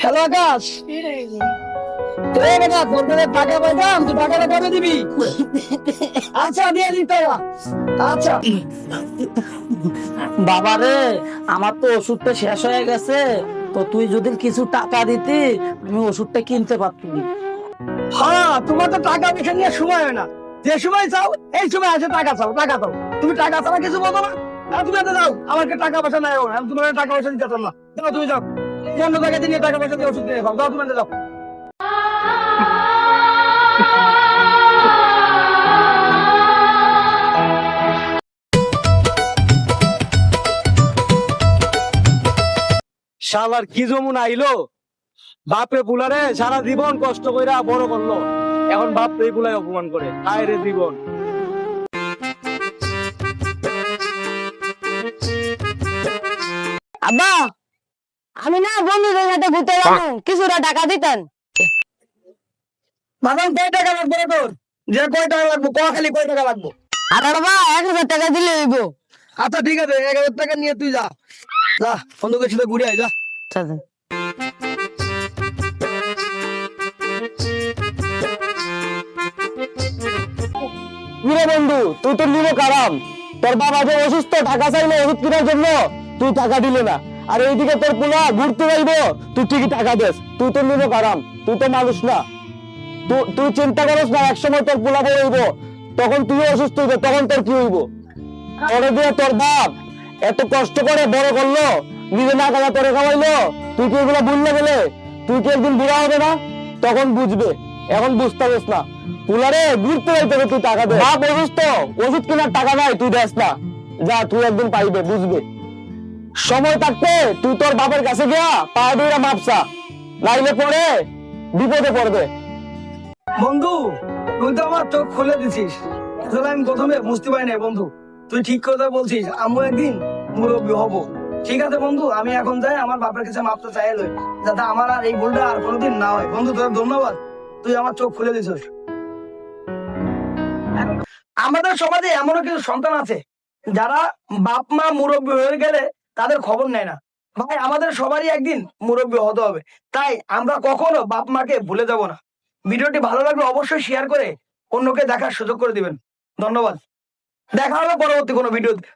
Hello আকাশ। আচ্ছা, আচ্ছা। বাবা রে, আমার তো ওষুধটা শেষ হয়ে গেছে। তো তুই যদি কিছু টাকা দিতি, আমি ওষুধটা কিনতে পারতাম। হ্যাঁ তোমার তো টাকা এখানে সময় হয় না। যে সময় চাও, এই সময় আছে টাকা চাও টাকা চাও তুমি টাকা ছাড়া কিছু বলো না। তুমি এত যাও, আমাকে টাকা পয়সা নাই আমি তোমার টাকা পয়সা দিতে না। যাও তুমি যাও। পনেরো টাকা দিয়ে টাকা পয়সা দিয়ে ওষুধ দিয়ে খাও যাও তুমি যাও। শালার কি জমুন আইলো? বাপে বুলারে সারা জীবন কষ্ট কইরা বড় করল। এখন বাপ এই বুলাই অপমান করে। আয় রে জীবন। আব্বা আমি না বন্ধুদের সাথে ঘুরতে যাব। কিছুটা টাকা দিতেন। মাদাম কয় টাকা লাগবে তোর? যে কয় টাকা লাগবে ক খালি কয় টাকা লাগবে? আর বাবা এক হাজার টাকা দিলে হইব। আচ্ছা ঠিক আছে এক হাজার টাকা নিয়ে তুই যা। যা বন্ধুকের সাথে ঘুরে আয় যা। কিরে বন্ধু তুই তো নিলো কারাম। তোর বাবা যে অসুস্থ, টাকা চাইলো ওষুধ কেনার জন্য। তুই টাকা দিলে না। আর এইদিকে তোর পোলা ঘুরতে যাইবো, তুই ঠিকই টাকা দেস। তুই তো নিলো কারাম, তুই তো মানুষ না। তুই চিন্তা করিস না, একসময় তোর পোলা হইব। তখন তুই অসুস্থ হইব, তখন তোর কি হইব? তোরে দিয়ে তোর বাপ এত কষ্ট করে বড় করল, নিজে না খাওয়া তোরে খাওয়াইলো, তুই কি এগুলো ভুললে গেলে তুই কি একদিন বুড়া হবে না? তখন বুঝবে। এখন বুঝতে পারিস না। পুলারে ঘুরতে যাইতে হবে তুই টাকা দে। বাপ অসুস্থ ওষুধ কেনার টাকা নাই তুই দেস না। যা তুই একদিন পাইবে বুঝবে। সময় থাকতে তুই তোর বাপের কাছে গিয়া পা দুইরা মাপসা নাইলে পরে বিপদে পড়বে। বন্ধু তুই তো আমার চোখ খুলে দিছিস। আসলে আমি প্রথমে বুঝতে পারি না বন্ধু। তুই ঠিক কথা বলছিস আমি একদিন মুরব্বী হব। ঠিক আছে বন্ধু আমি এখন যাই আমার বাপের কাছে মাপতে চাই লই। যাতে আমার আর এই ভুলটা আর কোনোদিন না হয়। বন্ধু তোর ধন্যবাদ। তুই আমার চোখ খুলে দিছিস। আমাদের সমাজে এমনও কিছু সন্তান আছে, যারা বাপ, মা মুরব্বী হয়ে গেলে তাদের খবর নেয় না। ভাই, আমাদের সবারই একদিন মুরব্বী হতে হবে। তাই আমরা কখনো বাপ, মাকে ভুলে যাব না। ভিডিওটি ভালো লাগলে অবশ্যই শেয়ার করে অন্যকে দেখার সুযোগ করে দিবেন। ধন্যবাদ। দেখা হবে পরবর্তী কোনো ভিডিওতে।